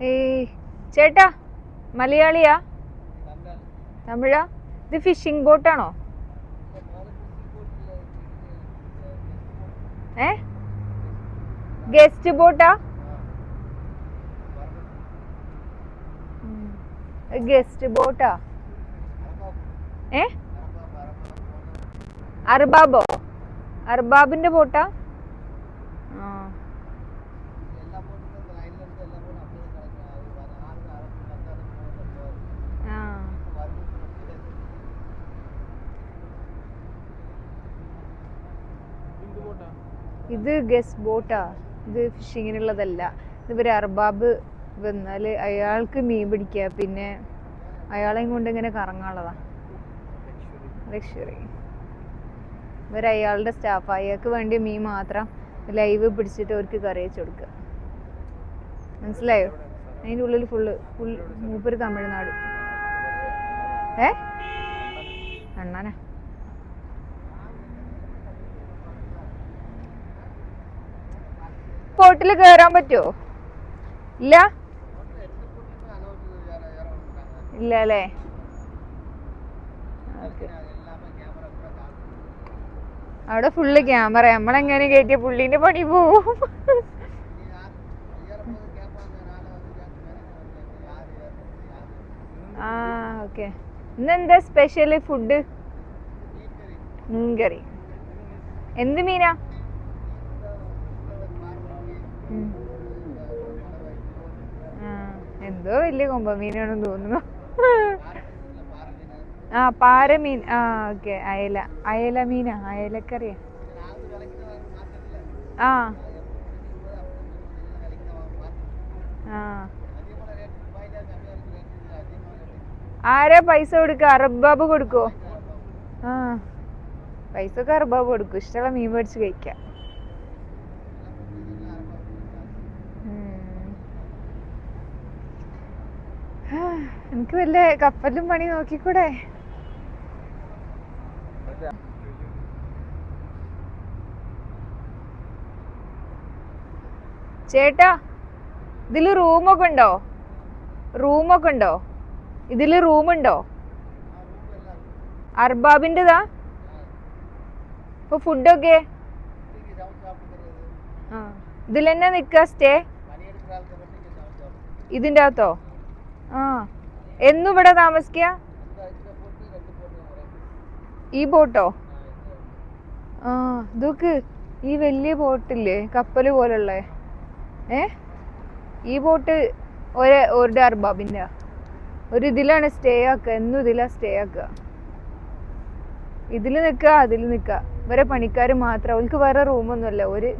ഏയ് ചേട്ടാ മലയാളിയാ? തമിഴാ? ഇത് ഫിഷിംഗ് ബോട്ടാണോ ഏ? ഗസ്റ്റ് ബോട്ടാ? ഗസ്റ്റ് ബോട്ടാ? ഏ? അർബാബോ? അർബാബിന്റെ ബോട്ടാ ആ ആ ഇത് ഗസ് ബോട്ടാ ഇത് ഫിഷിങ്ങിനുള്ളതല്ല ഇത് ഇവർ അർബാബ് വന്നാൽ അയാൾക്ക് മീൻ പിടിക്കുക പിന്നെ അയാളെയും കൊണ്ട് ഇങ്ങനെ കറങ്ങാനുള്ളതാ. ലക്ഷറി ഇവർ അയാളുടെ സ്റ്റാഫ് അയാൾക്ക് വേണ്ടി മീൻ മാത്രം ലൈവ് പിടിച്ചിട്ട് അവർക്ക് കറി വെച്ച് കൊടുക്കുക മനസ്സിലായോ? അതിന്റെ ഉള്ളിൽ ഫുള്ള് ഫുൾ മൂപ്പര് തമിഴ്നാട്. ഏ? അണ്ണാനാ? ബോട്ടിൽ കയറാൻ പറ്റുമോ ഇല്ല? ഇല്ല അല്ലേ അവിടെ ഫുള്ള് ക്യാമറ നമ്മളെങ്ങനെ കയറ്റിയ പുള്ളീന്റെ പണി പോവും? ആ ഓക്കെ. ഇന്നെന്താ സ്പെഷ്യൽ ഫുഡ് മീൻകറി. എന്ത് മീനാ? എന്തോ വലിയ കൊമ്പ മീനാണെന്ന് തോന്നുന്നു. ആ പാരമീൻ. ആ ഓക്കെ. അയല. അയല മീനാ. അയലക്കറിയാ. ആ. ആരാ പൈസ കൊടുക്ക? അറബാബ് കൊടുക്കോ? ആ. പൈസ ഒക്കെ അറബാബ് കൊടുക്കും. ഇഷ്ടമുള്ള മീൻ മേടിച്ച് കഴിക്കാം ഉം. ഹാ, എനിക്ക് വല്ല കപ്പലും പണി നോക്കിക്കൂടെ? ചേട്ടാ ഇതിൽ റൂമൊക്കെ ഉണ്ടോ? റൂമൊക്കെ ഉണ്ടോ? ഇതിൽ റൂമുണ്ടോ? അർബാബിന്റെതാ? ഇപ്പൊ ഫുഡൊക്കെ? ഇതിലെന്നെ നിക്ക സ്റ്റേ? ഇതിന്റെ അകത്തോ? എന്നും ഇവിടെ താമസിക്ക? ഈ ബോട്ടോ? ആ ഇതൊക്കെ ഈ വലിയ ബോട്ടില്ലേ കപ്പൽ പോലുള്ള? ഏ? ഈ ബോട്ട് ഒരു ഒരു അർബാബിന്റെ ഒരു ഇതിലാണ് സ്റ്റേ ആക്കുക എന്നും ഇതിലാ സ്റ്റേ ആക്കുക. ഇതിൽ നിൽക്കുക അതിൽ നിൽക്കുക ഇവരെ പണിക്കാർ മാത്രം അവർക്ക് വേറെ റൂമൊന്നുമല്ല ഒരു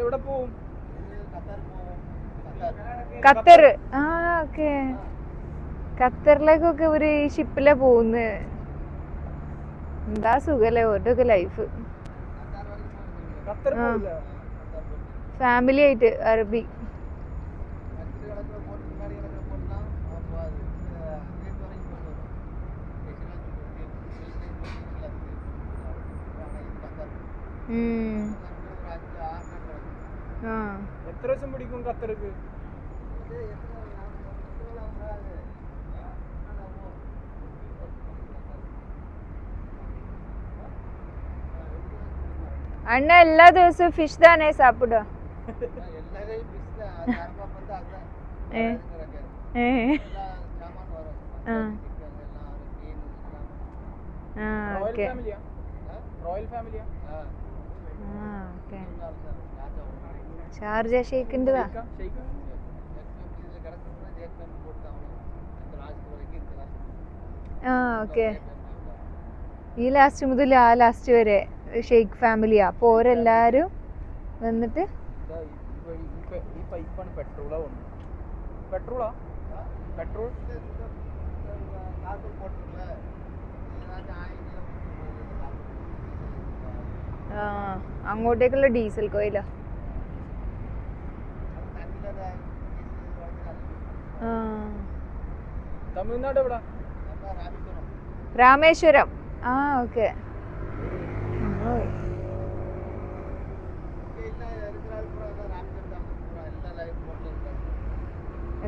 എവിടെ പോവും? ഖത്തർ. ആ ഓക്കെ. ഖത്തറിലേക്കൊക്കെ ഒരു ഷിപ്പിലെ പോകുന്ന എന്താ സുഖല്ലേ? ഓരോക്കെ ലൈഫ്. ഫാമിലി ആയിട്ട് അറബി. ഉം. ആ എത്ര ദിവസം പിടിക്കും ഖത്തർക്ക് അണ്ണ എല്ലാ ദിവസവും ഫിഷ് താനേ സാപ്പിടുക ഏ ഏ ആ ഓക്കെ ഷാർജ ഷെയ്ഖ് ആ ഓക്കെ. ഈ ലാസ്റ്റ് മുതൽ ആ ലാസ്റ്റ് വരെ ഷെയ്ഖ് ഫാമിലിയാ. അപ്പോൾ ഓരെല്ലാരും വന്നിട്ട് പെട്രോളാ പെട്രോൾ? അങ്ങോട്ടേക്കുള്ള ഡീസൽ കോയിലാ. തമിഴ്നാട് എവിടെ രാമേശ്വരം. ആ ഓക്കെ.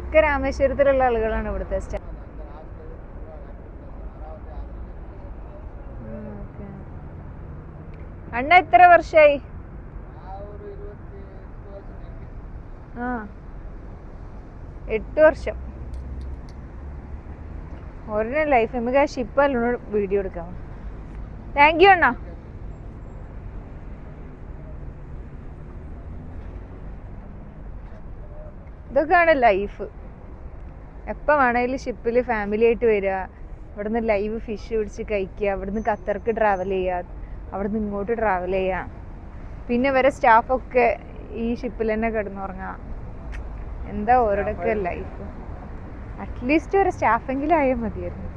ഒക്കെ രാമേശ്വരത്തിലുള്ള ആളുകളാണ് ഇവിടുത്തെ സ്റ്റാഫ് അണ്ണ എത്ര വർഷമായി ആ. എട്ട് വർഷം. ഓരോ ലൈഫ് നമുക്ക് ആ ഷിപ്പ് വീഡിയോ എടുക്കാം. താങ്ക് യു അണ്ണാ. ഇതൊക്കെയാണ് ലൈഫ് എപ്പോൾ വേണമെങ്കിലും ഷിപ്പിൽ ഫാമിലി ആയിട്ട് വരിക ഇവിടുന്ന് ലൈവ് ഫിഷ് പിടിച്ച് കഴിക്കുക ഇവിടുന്ന് ഖത്തർക്ക് ട്രാവൽ ചെയ്യുക അവിടുന്ന് ഇങ്ങോട്ട് ട്രാവൽ ചെയ്യുക പിന്നെ വരെ സ്റ്റാഫൊക്കെ ഈ ഷിപ്പിൽ തന്നെ കിടന്നുറങ്ങുക എന്താ ഓരോടൊക്കെ ലൈഫ് അറ്റ്ലീസ്റ്റ് ഒരു സ്റ്റാഫെങ്കിലും ആയാൽ മതിയായിരുന്നു.